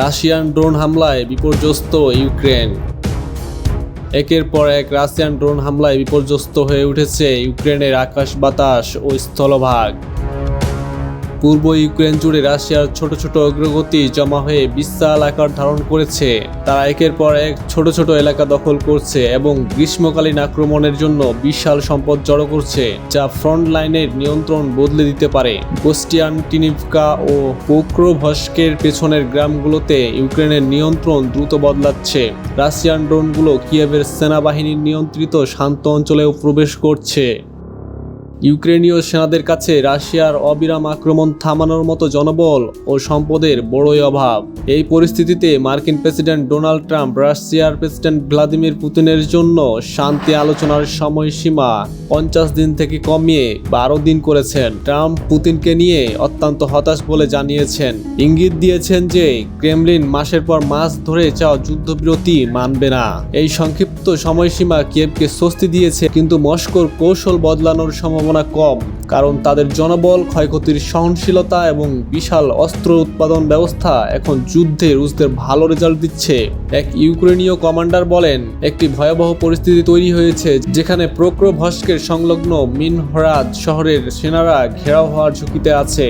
Russian drone হামলায় বিপর্যস্ত Ukraine. একের পর এক রাশিয়ান ড্রোন হামলায় বিপর্যস্ত হয়ে উঠেছে ইউক্রেনের আকাশ বাতাস ও স্থলভাগ। পূর্ব ইউক্রেন জুড়ে রাশিয়ার ছোট ছোট অগ্রগতি জমা হয়ে বিশাল আকার ধারণ করেছে। তারা একের পর এক ছোট ছোট এলাকা দখল করছে এবং গ্রীষ্মকালীন আক্রমণের জন্য বিশাল সম্পদ জড়ো করছে, যা ফ্রন্ট লাইনের নিয়ন্ত্রণ বদলে দিতে পারে। কোস্টিয়ান টিনিভকা ও পোক্রোভস্কের পেছনের গ্রামগুলোতে ইউক্রেনের নিয়ন্ত্রণ দ্রুত বদলাচ্ছে। রাশিয়ান ড্রোনগুলো কিয়েভের সেনাবাহিনীর নিয়ন্ত্রিত শান্ত অঞ্চলেও প্রবেশ করছে। ইউক্রেনীয় সেনাদের কাছে রাশিয়ার অবিরাম আক্রমণ থামানোর মতো জনবল ও সম্পদের বড়ই অভাব। এই পরিস্থিতিতে মার্কিন প্রেসিডেন্ট ডোনাল্ড ট্রাম্প, রাশিয়ার প্রেসিডেন্ট ভ্লাদিমির পুতিনের জন্য শান্তি আলোচনার সময়সীমা পঞ্চাশ দিন থেকে কমিয়ে বারো দিন করেছেন। ট্রাম্প পুতিনকে নিয়ে অত্যন্ত হতাশ বলে জানিয়েছেন। ইঙ্গিত দিয়েছেন যে ক্রেমলিন মাসের পর মাস ধরে চাও যুদ্ধবিরতি মানবে না। এই সংক্ষিপ্ত সময়সীমা কিয়েভকে স্বস্তি দিয়েছে, কিন্তু মস্কোর কৌশল বদলানোর সম্ভাবনা কম, কারণ তাদের জনবল, ক্ষয়ক্ষতির সহনশীলতা এবং বিশাল অস্ত্র উৎপাদন ব্যবস্থা এখন যুদ্ধে রুশদের ভালো রেজাল্ট দিচ্ছে। এক ইউক্রেনীয় কমান্ডার বলেন, একটি ভয়াবহ পরিস্থিতি তৈরি হয়েছে, যেখানে প্রক্রভস্কের সংলগ্ন মিনহরাজ শহরের সেনারা ঘেরাও হওয়ার ঝুঁকিতে আছে।